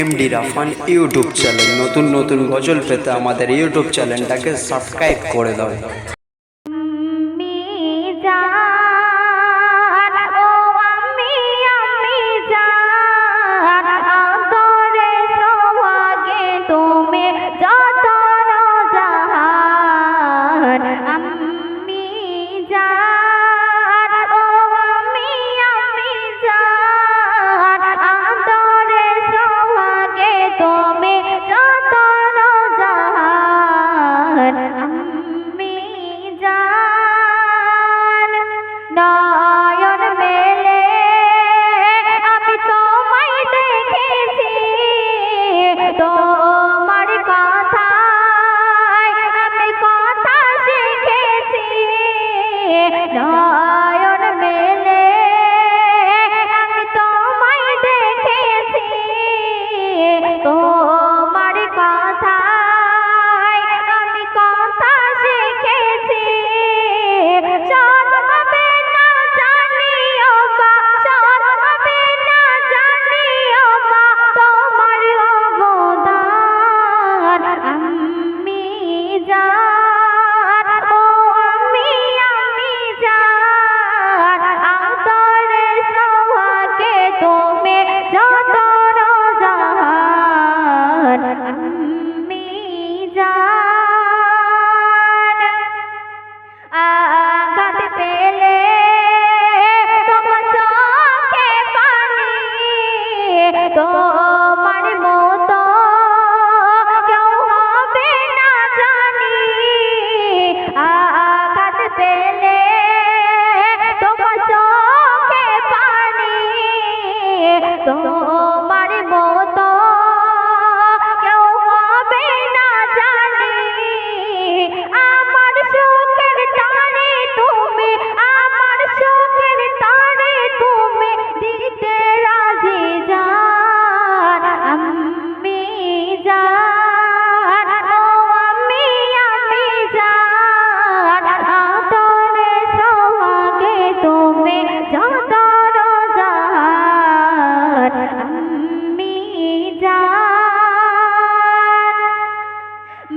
MD Rafan YouTube channel নতুন নতুন গজল পেতে আমাদের ইউটিউব চ্যানেলটাকে সাবস্ক্রাইব করে দাও। 等等。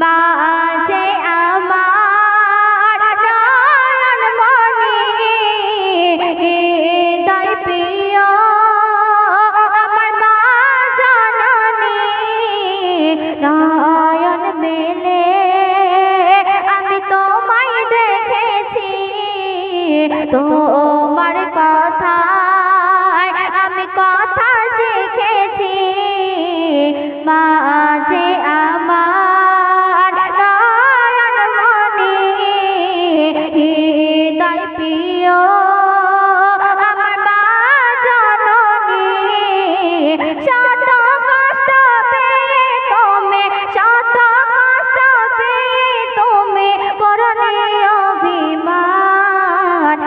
না